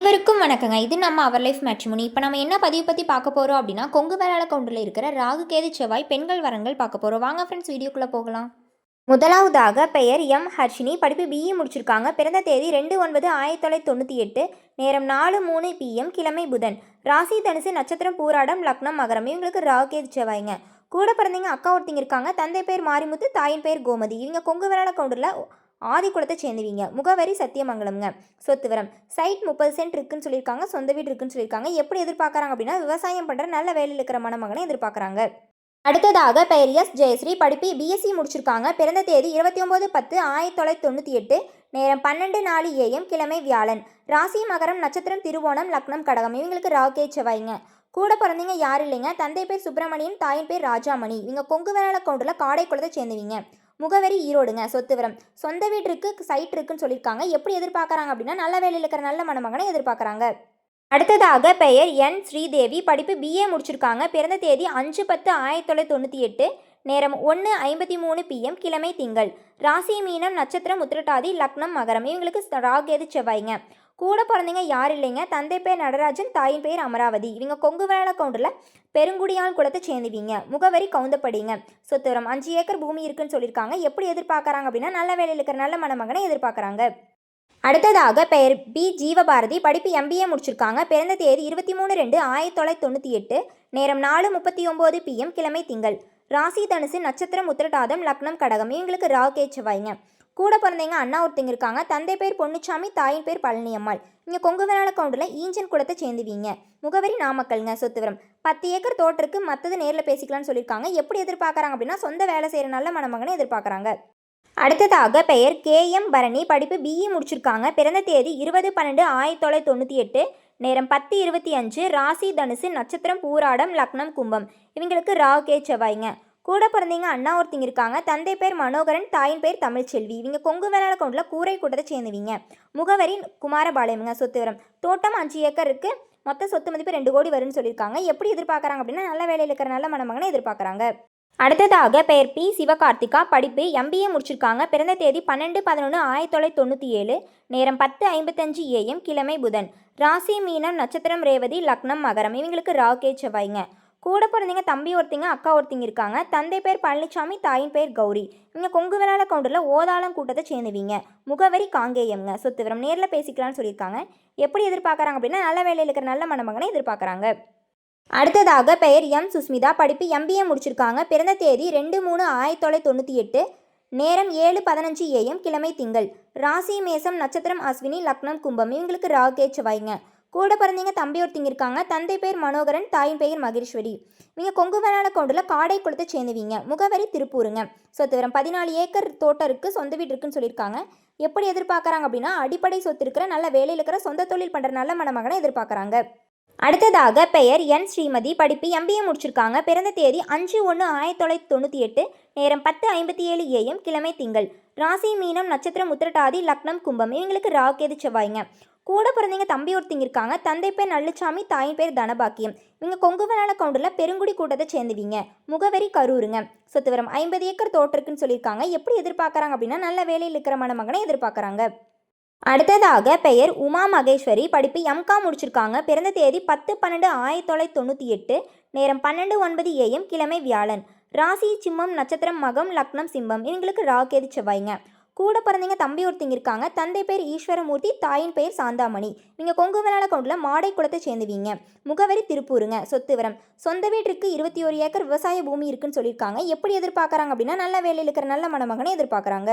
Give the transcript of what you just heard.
இவருக்கும் வணக்கங்க. இது நம்ம அவர் லைஃப் மேட்ரிமோனி இப்போ நம்ம என்ன பதிவு பற்றி பார்க்க போகிறோம் அப்படின்னா கொங்கு வேளாள கவுண்டில் இருக்கிற ராகு கேது செவ்வாய் பெண்கள் வரங்கள் பார்க்க போகிறோம் வாங்க ஃப்ரெண்ட்ஸ் வீடியோக்குள்ளே போகலாம். முதலாவதாக பெயர் எம் ஹர்ஷினி. படிப்பு பிஇ e முடிச்சிருக்காங்க. பிறந்த தேதி ரெண்டு ஒன்பது ஆயிரத்தி தொள்ளாயிரத்தி தொண்ணூற்றி எட்டு. நேரம் நாலு மூணு பிஎம் கிழமை புதன். ராசி தனுசு நட்சத்திரம் பூராடம் லக்னம் மகரம். இவங்களுக்கு ராகு கேது செவ்வாய்ங்க. கூட பிறந்தவங்க அக்கா ஒருத்தங்க இருக்காங்க. தந்தை பேர் மாரிமுத்து தாயின் பேர் கோமதி. இவங்க கொங்கு வேளாள கவுண்டரில் ஆதிக்குளத்தை சேர்ந்துவீங்க. முகவரி சத்தியமங்கலம்ங்க. சொத்துவரம் சைட் முப்பது சென்ட் இருக்குன்னு சொல்லியிருக்காங்க. சொந்த வீடு இருக்குன்னு சொல்லியிருக்காங்க. எப்படி எதிர்பார்க்குறாங்க அப்படின்னா விவசாயம் பண்ணுற நல்ல வேலையில் இருக்கிற மணமகனை எதிர்பார்க்குறாங்க. அடுத்ததாக பெயர் எஸ். ஜெயஸ்ரீ. படிப்பு பிஎஸ்சி முடிச்சிருக்காங்க. பிறந்த தேதி இருபத்தி ஒம்பது பத்து ஆயிரத்தி தொள்ளாயிரத்தி தொண்ணூற்றி எட்டு. நேரம் பன்னெண்டு நாலு ஏஎம் கிழமை வியாழன். ராசி மகரம் நட்சத்திரம் திருவோணம் லக்னம் கடகம். இவங்களுக்கு ராகே செவ்வாய்ங்க. கூட பிறந்தீங்க யாரும் இல்லைங்க. தந்தை பேர் சுப்பிரமணியன் தாயின் பேர் ராஜாமணி. இவங்க கொங்கு வேளாள கவுண்டரில் காடை குளத்தை சேர்ந்துவீங்க. முகவரி ஈரோடுங்க சொத்து விவரம் சொந்த வீடு இருக்கு சைட் இருக்குன்னு சொல்லியிருக்காங்க. எப்படி எதிர்பார்க்குறாங்க அப்படின்னா நல்ல வேலையில் இருக்கிற நல்ல மணமகனை எதிர்பார்க்குறாங்க. அடுத்ததாக பெயர் என் ஸ்ரீதேவி. படிப்பு பிஏ முடிச்சிருக்காங்க. பிறந்த தேதி அஞ்சு பத்து ஆயிரத்தி தொள்ளாயிரத்தி தொண்ணூற்றி எட்டு. நேரம் ஒன்று ஐம்பத்தி மூணு பிஎம் கிழமை திங்கள். ராசி மீனம் நட்சத்திரம் உத்திரட்டாதி லக்னம் மகரம். இவங்களுக்கு ராகேது செவ்வாய்ங்க. கூட பிறந்தவங்க யார் இல்லைங்க? தந்தை பேர் நடராஜன் தாயின் பேர் அமராவதி. இவங்க கொங்கு வேள கவுண்டில் பெருங்குடியால் குளத்தை சேர்ந்துவீங்க. முகவரி கவுந்தப்படிங்க. சொத்துவரம் அஞ்சு ஏக்கர் பூமி இருக்குன்னு சொல்லியிருக்காங்க எப்படி எதிர்பார்க்குறாங்க அப்படின்னா நல்ல வேலையில் இருக்கிற நல்ல மணமகனை எதிர்பார்க்குறாங்க. அடுத்ததாக பெயர் பி ஜீவபாரதி. படிப்பு எம்பிஏ முடிச்சிருக்காங்க. பிறந்த தேதி இருபத்தி மூணு ரெண்டு ஆயிரத்தி தொள்ளாயிரத்தி தொண்ணூற்றி எட்டு. நேரம் நாலு முப்பத்தி ஒம்பது பிஎம் கிழமை திங்கள். ராசி தனுசு நட்சத்திரம் உத்திரட்டாதம் லக்னம் கடகம். இவங்களுக்கு ராகே செவ்வாய்ங்க கூட பிறந்தவங்க அண்ணா ஒருத்தங்க இருக்காங்க. தந்தை பேர் பொன்னுச்சாமி தாயின் பேர் பழனியம்மாள். இங்கே கொங்கு வேளாள கவுண்டரில் ஈஞ்சன் குளத்தை சேர்ந்துவீங்க. முகவரி நாமக்கல்ங்க சொத்துவரம். பத்து ஏக்கர் தோட்டருக்கு மற்றது நேரில் பேசிக்கலாம்னு சொல்லியிருக்காங்க. எப்படி எதிர்பார்க்குறாங்க அப்படின்னா சொந்த வேலை செய்கிற நல்ல மணமகனை எதிர்பார்க்குறாங்க. அடுத்ததாக பெயர் கே எம் பரணி. படிப்பு பிஇ முடிச்சிருக்காங்க. பிறந்த தேதி இருபது பன்னெண்டு ஆயிரத்தி தொள்ளாயிரத்தி தொண்ணூற்றி எட்டு. நேரம் பத்து இருபத்தி அஞ்சு ராசி தனுசு நட்சத்திரம் பூராடம் லக்னம் கும்பம். இவங்களுக்கு ராவ் கே செவ்வாய்ங்க. கூட பிறந்தீங்க அண்ணா ஒருத்தங்க இருக்காங்க. தந்தை பேர் மனோகரன் தாயின் பேர் தமிழ்ச்செல்வி. இவங்க கொங்கு வேளாண் கவுண்டில் கூரை கூட்டத்தை சேர்ந்துவீங்க. முகவரி குமாரபாளையமுங்க சொத்து விவரம். தோட்டம் அஞ்சு ஏக்கர் இருக்குது மொத்த சொத்து மதிப்பு ரெண்டு கோடி வரும்னு சொல்லியிருக்காங்க. எப்படி எதிர்பார்க்குறாங்க அப்படின்னா நல்ல வேலையில் இருக்கிற நல்ல மணமகனை எதிர்பார்க்குறாங்க. அடுத்ததாக பெயர் பி. சிவகார்த்திகா. படிப்பு எம்பிஏ முடிச்சிருக்காங்க. பிறந்த தேதி பன்னெண்டு பதினொன்று ஆயிரத்தி தொள்ளாயிரத்தி தொண்ணூற்றி ஏழு. நேரம் பத்து ஐம்பத்தஞ்சு ஏஎம் கிழமை புதன். ராசி மீனம் நட்சத்திரம் ரேவதி லக்னம் மகரம். இவங்களுக்கு ராகே செவ்வாய்ங்க கூட பிறந்தீங்க தம்பி ஒருத்திங்க அக்கா ஒருத்திங்க இருக்காங்க. தந்தை பேர் பழனிசாமி தாயின் பேர் கௌரி. இங்கே கொங்கு வேளாள கவுண்டரில் ஓதாளம் கூட்டத்தை சேர்ந்துவீங்க. முகவரி காங்கேயம்ங்க. சொத்து விவரம் நேரில் பேசிக்கலாம்னு சொல்லியிருக்காங்க. எப்படி எதிர்பார்க்குறாங்க அப்படின்னா நல்ல வேலையில் இருக்கிற நல்ல மணமகனை எதிர்பார்க்குறாங்க. அடுத்ததாக பெயர் எம். சுஸ்மிதா. படிப்பு எம்பிஏ முடிச்சிருக்காங்க. பிறந்த தேதி ரெண்டு மூணு ஆயிரத்தி தொள்ளாயிரத்தி தொண்ணூற்றி எட்டு. நேரம் ஏழு பதினஞ்சு ஏஎம் கிழமை திங்கள். ராசி மேசம் நட்சத்திரம் அஸ்வினி லக்னம் கும்பம். இவங்களுக்கு ராகே செவ்வாய்ங்க கூட பிறந்தீங்க தம்பி ஒருத்திங்க இருக்காங்க. தந்தை பேர் மனோகரன் தாயின் பெயர் மகேஸ்வரி. இவங்க கொங்கு வேளாண் கவுண்டில் காடை குளத்தை சேர்ந்துவீங்க. முகவரி திருப்பூருங்க. சொத்து வரம் பதினாலு ஏக்கர் தோட்டம் இருக்குது சொந்த வீடு இருக்குன்னு சொல்லியிருக்காங்க. எப்படி எதிர்பார்க்குறாங்க அப்படின்னா அடிப்படை சொத்து இருக்கிற நல்ல வேலையில் இருக்கிற சொந்த தொழில் பண்ணுற நல்ல மணமகனை எதிர்பார்க்குறாங்க. அடுத்ததாக பெயர் என் ஸ்ரீமதி. படிப்பு எம்பிஏ முடிச்சிருக்காங்க. பிறந்த தேதி அஞ்சு ஒன்று ஆயிரத்தி தொள்ளாயிரத்தி தொண்ணூற்றி எட்டு. நேரம் பத்து ஐம்பத்தி ஏழு ஏஎம் கிழமை திங்கள். ராசி மீனம் நட்சத்திரம் உத்திரட்டாதி லக்னம் கும்பம். இவங்களுக்கு ராக்கேது செவ்வாய்ங்க. கூட பிறந்தவங்க தம்பி ஒருத்திங்க இருக்காங்க. தந்தை பேர் நல்லுச்சாமி தாயின் பேர் தனபாக்கியம். இவங்க கொங்குவனால கவுண்டரில் பெருங்குடி கூட்டத்தை சேர்ந்துவீங்க. முகவரி கரூருங்க. சொத்துவரம் ஐம்பது ஏக்கர் தோட்டருக்குன்னு சொல்லியிருக்காங்க. எப்படி எதிர்பார்க்குறாங்க அப்படின்னா நல்ல வேலையில் இருக்கிற மணமகனை எதிர்பார்க்குறாங்க. அடுத்ததாக பெயர் உமா மகேஸ்வரி. படிப்பு எம்கா முடிச்சிருக்காங்க. பிறந்த தேதி பத்து பன்னெண்டு ஆயிரத்தி தொள்ளாயிரத்தி தொண்ணூற்றி எட்டு. நேரம் பன்னெண்டு ஒன்பது ஏஎம் கிழமை வியாழன். ராசி சிம்மம் நட்சத்திரம் மகம் லக்னம் சிம்மம். இவங்களுக்கு ராகேது செவ்வாய்ங்க. கூட பிறந்தீங்க தம்பி ஒருத்தங்க இருக்காங்க. தந்தை பேர் ஈஸ்வரமூர்த்தி தாயின் பெயர் சாந்தாமணி. நீங்கள் கொங்கு விளாட கவுண்டில் மாடை குளத்தை சேர்ந்துவீங்க. முகவரி திருப்பூருங்க. சொத்து விவரம். சொந்த வீட்டிற்கு இருபத்தி ஒரு ஏக்கர் விவசாய பூமி இருக்குன்னு சொல்லியிருக்காங்க. எப்படி எதிர்பார்க்குறாங்க அப்படின்னா நல்ல வேலையில் இருக்கிற நல்ல மணமகனை எதிர்பார்க்குறாங்க.